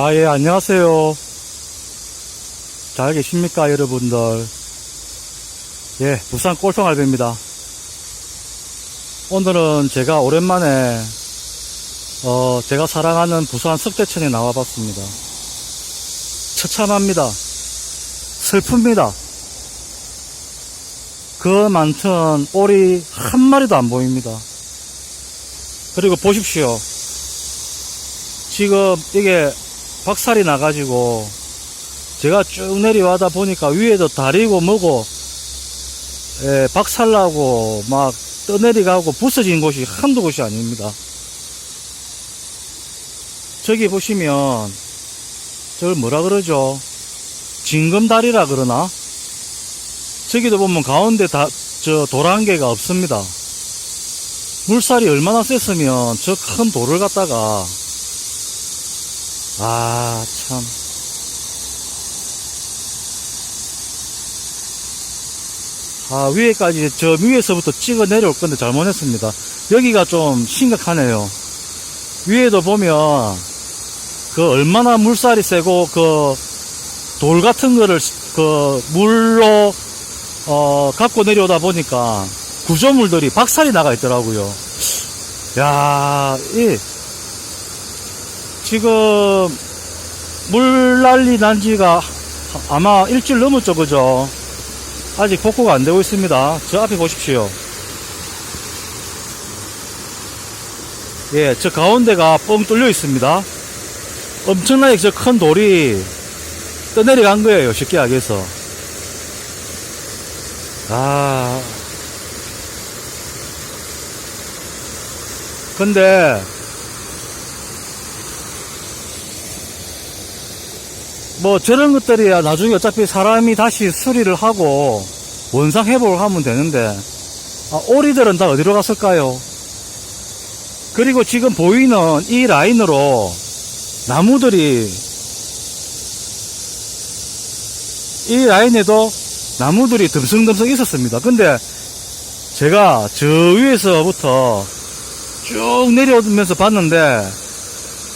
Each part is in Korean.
아, 예, 안녕하세요. 잘 계십니까, 여러분들. 예, 부산 꼴통알배입니다. 오늘은 제가 오랜만에, 어, 제가 사랑하는 부산 석대천에 나와 봤습니다. 처참합니다. 슬픕니다. 그 많던 오리 한 마리도 안 보입니다. 그리고 보십시오. 지금 이게 박살이 나가지고 제가 쭉 내려와다 보니까 위에도 다리고 뭐고 예, 박살나고 막 떠내려가고 부서진 곳이 한두 곳이 아닙니다. 저기 보시면 저걸 뭐라 그러죠? 징검다리라 그러나? 저기도 보면 가운데 다, 저 도란개가 없습니다. 물살이 얼마나 셌으면 저 큰 돌을 갖다가 아, 참. 아, 위에까지, 저 위에서부터 찍어 내려올 건데 잘못했습니다. 여기가 좀 심각하네요. 위에도 보면, 그 얼마나 물살이 세고, 그, 돌 같은 거를, 그, 물로, 어, 갖고 내려오다 보니까, 구조물들이 박살이 나가 있더라고요. 야, 이, 지금 물 난리 난 지가 아마 일주일 넘었죠, 그죠? 아직 복구가 안 되고 있습니다. 저 앞에 보십시오. 예, 저 가운데가 뻥 뚫려 있습니다. 엄청나게 저 큰 돌이 떠내려간 거예요, 쉽게 얘기해서. 아. 근데, 뭐 저런 것들이야 나중에 어차피 사람이 다시 수리를 하고 원상 회복을 하면 되는데 아, 오리들은 다 어디로 갔을까요? 그리고 지금 보이는 이 라인으로 나무들이 이 라인에도 나무들이 듬성듬성 있었습니다. 근데 제가 저 위에서부터 쭉 내려오면서 봤는데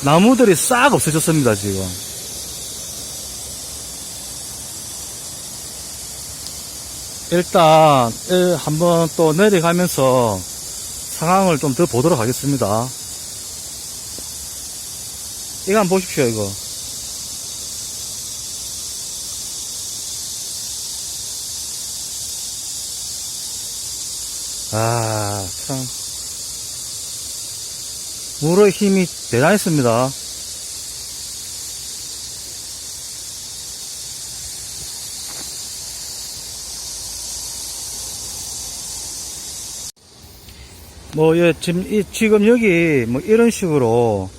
나무들이 싹 없어졌습니다, 지금. 일단 일 한번 또 내려가면서 상황을 좀 더 보도록 하겠습니다. 이거 한번 보십시오 이거. 아, 참. 물의 힘이 대단했습니다. 뭐, 예, 지금, 이, 지금 여기, 뭐, 이런 식으로,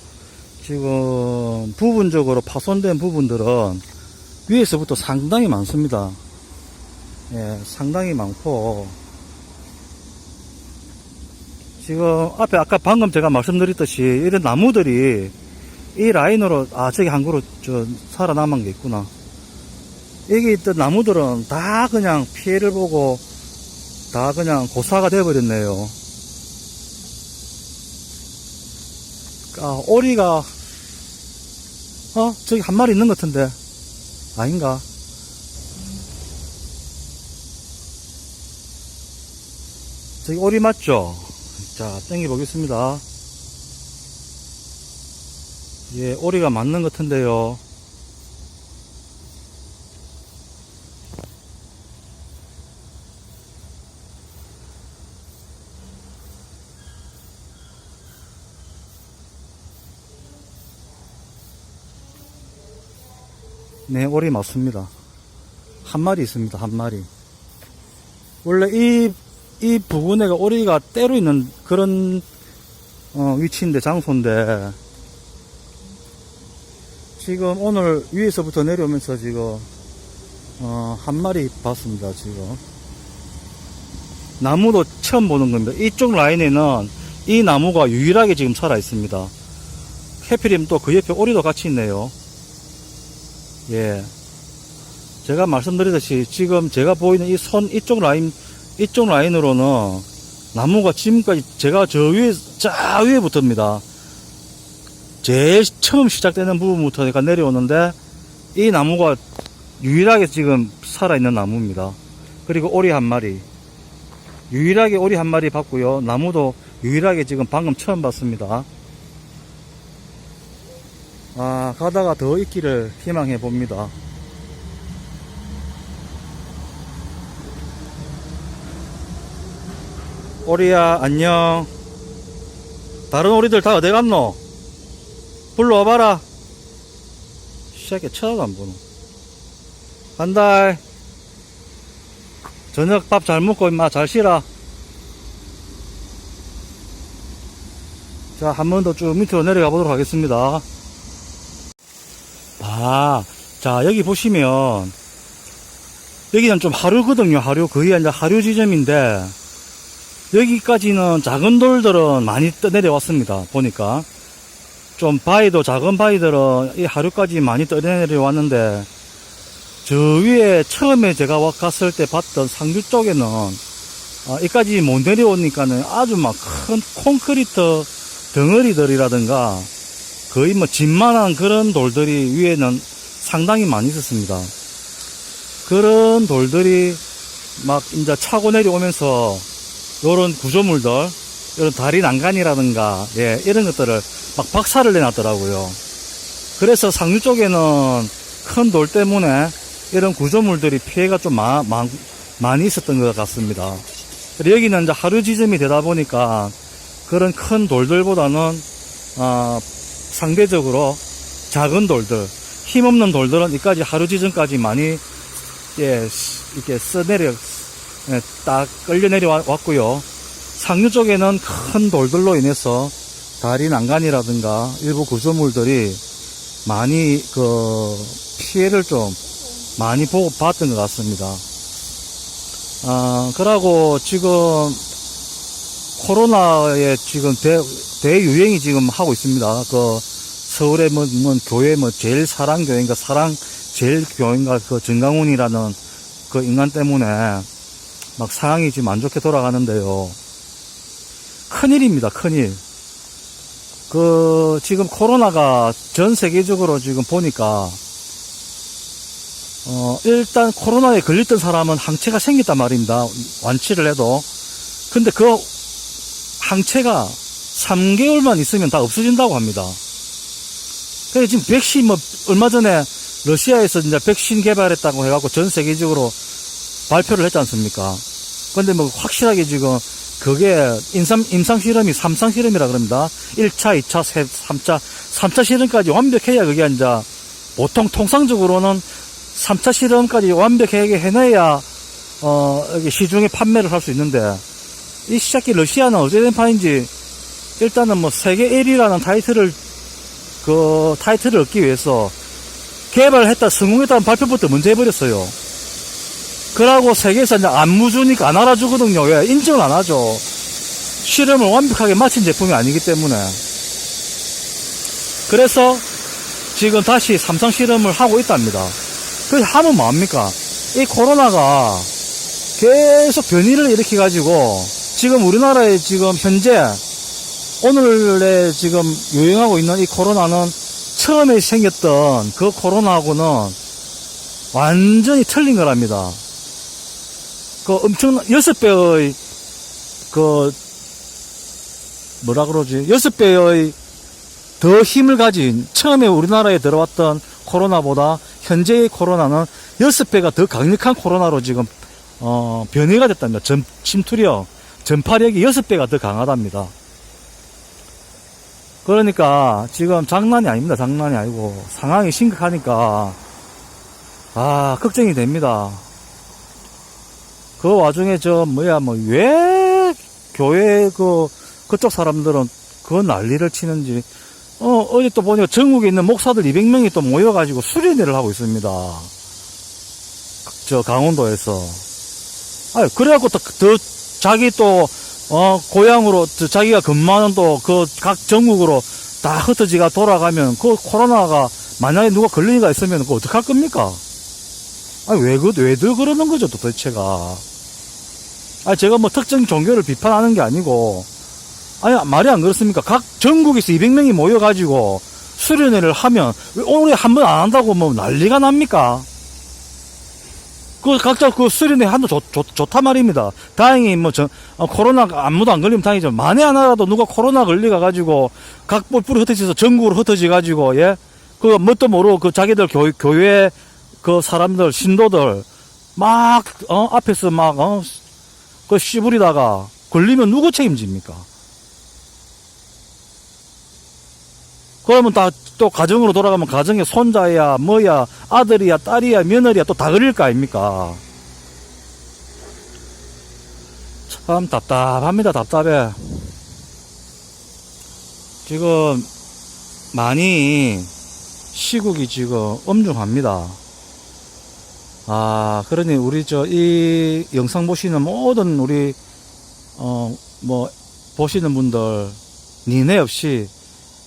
지금, 부분적으로 파손된 부분들은 위에서부터 상당히 많습니다. 예, 상당히 많고, 지금 앞에 아까 방금 제가 말씀드렸듯이 이런 나무들이 이 라인으로, 아, 저기 한 그루, 저, 살아남은 게 있구나. 여기 있던 나무들은 다 그냥 피해를 보고 다 그냥 고사가 돼버렸네요. 아, 오리가, 어? 저기 한 마리 있는 것 같은데. 아닌가? 저기 오리 맞죠? 자, 땡겨 보겠습니다. 예, 오리가 맞는 것 같은데요. 네, 오리 맞습니다. 한 마리 있습니다, 한 마리. 원래 이, 이 부근에가 오리가 때로 있는 그런, 어, 위치인데, 장소인데, 지금 오늘 위에서부터 내려오면서 지금, 어, 한 마리 봤습니다, 지금. 나무도 처음 보는 겁니다. 이쪽 라인에는 이 나무가 유일하게 지금 살아 있습니다. 해피림 또 그 옆에 오리도 같이 있네요. 예. 제가 말씀드리듯이 지금 제가 보이는 이 손 이쪽 라인 이쪽 라인으로는 나무가 지금까지 제가 저 위에 저 위에 붙습니다. 제일 처음 시작되는 부분부터 내가 내려오는데 이 나무가 유일하게 지금 살아있는 나무입니다. 그리고 오리 한 마리. 유일하게 오리 한 마리 봤고요. 나무도 유일하게 지금 방금 처음 봤습니다. 아, 가다가 더 있기를 희망해 봅니다. 오리야, 안녕. 다른 오리들 다 어디 갔노? 불러와봐라. 시작에 쳐다도 안 보노. 간다. 저녁 밥 잘 먹고 임마 잘 쉬라. 자, 한 번 더 쭉 밑으로 내려가 보도록 하겠습니다. 아, 자, 여기 보시면, 여기는 좀 하류거든요, 하류. 거의 이제 하류 지점인데, 여기까지는 작은 돌들은 많이 떠 내려왔습니다, 보니까. 좀 바위도 작은 바위들은 이 하류까지 많이 떠 내려왔는데, 저 위에 처음에 제가 와- 갔을 때 봤던 상류 쪽에는, 아, 여기까지 못 내려오니까는 아주 막 큰 콘크리트 덩어리들이라든가, 거의 뭐 집만한 그런 돌들이 위에는 상당히 많이 있었습니다. 그런 돌들이 막 이제 차고 내려오면서 요런 구조물들, 이런 다리 난간이라든가, 예, 이런 것들을 막 박살을 내놨더라고요. 그래서 상류 쪽에는 큰 돌 때문에 이런 구조물들이 피해가 좀 마, 마- 많이 있었던 것 같습니다. 여기는 이제 하류 지점이 되다 보니까 그런 큰 돌들보다는, 아, 상대적으로 작은 돌들, 힘없는 돌들은 이까지 하루 지점까지 많이, 예, 이렇게 써내려, 예, 딱 끌려 내려왔고요. 상류 쪽에는 큰 돌들로 인해서 다리 난간이라든가 일부 구조물들이 많이 그 피해를 좀 많이 보고 봤던 것 같습니다. 아, 그러고 지금 코로나에 지금 대, 대유행이 지금 하고 있습니다. 그 서울의 뭐, 뭐 교회 뭐 제일 사랑 교회인가 사랑 제일 교회인가 그 정강훈이라는 그 인간 때문에 막 상황이 지금 안 좋게 돌아가는데요. 큰일입니다, 큰일. 그, 지금 코로나가 전 세계적으로 지금 보니까, 어, 일단 코로나에 걸렸던 사람은 항체가 생겼단 말입니다. 완치를 해도. 근데 그 항체가 3개월만 있으면 다 없어진다고 합니다. 그래서 지금 백신 뭐, 얼마 전에 러시아에서 이제 백신 개발했다고 해갖고 전 세계적으로 발표를 했지 않습니까? 근데 뭐 확실하게 지금 그게 임상, 임상 실험이 3상 실험이라 그럽니다. 1차, 2차, 3차, 3차 실험까지 완벽해야 그게 이제 보통 통상적으로는 3차 실험까지 완벽하게 해내야 어, 시중에 판매를 할 수 있는데 이 시작기 러시아는 어제 된 판인지 일단은 뭐 세계 1위라는 타이틀을 그 타이틀을 얻기 위해서 개발했다 성공했다는 발표부터 먼저 해버렸어요. 그러고 세계에서 이제 안 무 주니까 안 알아주거든요. 왜? 인정을 안 하죠. 실험을 완벽하게 마친 제품이 아니기 때문에. 그래서 지금 다시 삼성 실험을 하고 있답니다. 그래서 하면 뭐합니까? 이 코로나가 계속 변이를 일으켜가지고 지금 우리나라에 지금 현재 오늘에 지금 유행하고 있는 이 코로나는 처음에 생겼던 그 코로나하고는 완전히 틀린 거랍니다. 그 엄청 여섯 배의 그 뭐라 그러지 여섯 배의 더 힘을 가진 처음에 우리나라에 들어왔던 코로나보다 현재의 코로나는 여섯 배가 더 강력한 코로나로 지금 어, 변이가 됐답니다. 전, 침투력, 전파력이 여섯 배가 더 강하답니다. 그러니까 지금 장난이 아닙니다. 장난이 아니고 상황이 심각하니까 아 걱정이 됩니다. 그 와중에 저 뭐야 뭐 왜 교회 그 그쪽 사람들은 그 난리를 치는지 어 어제 또 보니까 전국에 있는 목사들 200명이 또 모여가지고 수련회를 하고 있습니다. 저 강원도에서 아 그래갖고 또, 더 자기 또 어, 고향으로 저 자기가 근무하는 또 그 각 전국으로 다 흩어지가 돌아가면 그 코로나가 만약에 누가 걸리니가 있으면 그거 어떡할 겁니까? 아니, 왜, 그, 왜들 그러는 거죠, 도대체가. 아니, 제가 뭐 특정 종교를 비판하는 게 아니고, 아니, 말이 안 그렇습니까? 각 전국에서 200명이 모여가지고, 수련회를 하면 왜 올해 한 번 안 한다고 뭐 난리가 납니까? 그 각자 그 수련회 한도 좋, 좋, 좋다 말입니다. 다행히 뭐 저, 어, 코로나가 아무도 안 걸리면 다행이죠. 만에 하나라도 누가 코로나 걸리가 가지고 각 뿔뿔이 흩어져서 전국으로 흩어져 가지고 예. 그 뭣도 모르고 그 자기들 교, 교회 그 사람들 신도들 막 어, 앞에서 막 어, 그 씨부리다가 걸리면 누구 책임집니까? 그러면 다 또 가정으로 돌아가면 가정에 손자야 뭐야 아들이야 딸이야 며느리야 또다 걸릴 거 아닙니까? 참 답답합니다 답답해 지금 많이 시국이 지금 엄중합니다 아 그러니 우리 저 이 영상 보시는 모든 우리 어 뭐 보시는 분들 니네 없이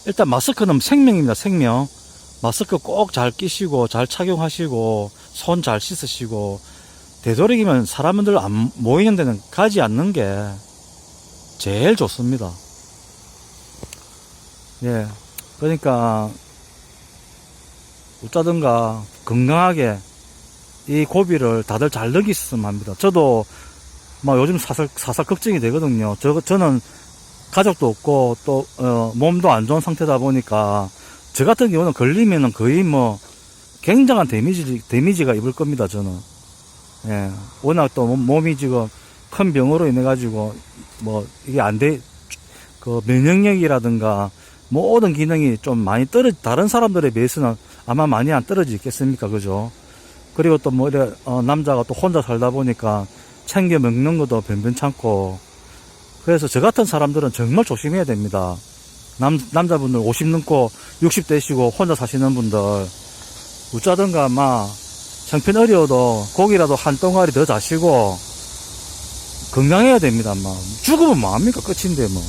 일단 마스크는 생명입니다 생명. 마스크 꼭 잘 끼시고 잘 착용하시고 손 잘 씻으시고 되도록이면 사람들 안 모이는 데는 가지 않는 게 제일 좋습니다. 예 그러니까 어쩌든가 건강하게 이 고비를 다들 잘 넘기셨으면 합니다. 저도 막 요즘 사살 사살 걱정이 되거든요. 저 저는 가족도 없고 또 어, 몸도 안 좋은 상태다 보니까 저 같은 경우는 걸리면은 거의 뭐 굉장한 데미지 데미지가 입을 겁니다 저는. 예. 워낙 또 몸- 몸이 지금 큰 병으로 인해 가지고 뭐 이게 안돼그 면역력이라든가 모든 기능이 좀 많이 떨어 다른 사람들에 비해서는 아마 많이 안 떨어지겠습니까 그죠? 그리고 또 뭐 이래 어, 남자가 또 혼자 살다 보니까 챙겨 먹는 것도 변변찮고 그래서 저 같은 사람들은 정말 조심해야 됩니다. 남, 남자분들 50 넘고 60 되시고 혼자 사시는 분들, 어쩌든가 막, 형편 어려워도 고기라도 한 덩어리 더 자시고, 건강해야 됩니다, 막. 죽으면 뭐합니까? 끝인데, 뭐.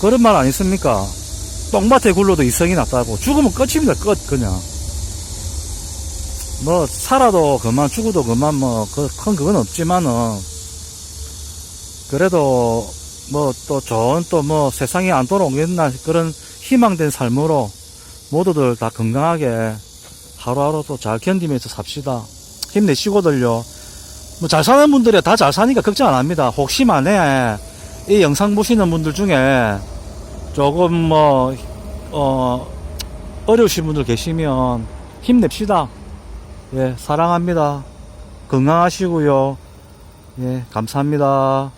그런 말안 있습니까? 똥밭에 굴러도 이성이 낫다고. 죽으면 끝입니다, 끝, 그냥. 뭐, 살아도 그만, 죽어도 그만, 뭐, 그, 큰 그건 없지만은, 그래도 뭐 또 좋은 또 뭐 세상에 안 돌아오겠나 그런 희망된 삶으로 모두들 다 건강하게 하루하루 또 잘 견디면서 삽시다. 힘내시고들요. 뭐 잘 사는 분들이 다 잘 사니까 걱정 안 합니다. 혹시 만에 이 영상 보시는 분들 중에 조금 뭐, 어, 어려우신 분들 계시면 힘냅시다. 예, 사랑합니다. 건강하시고요. 예, 감사합니다.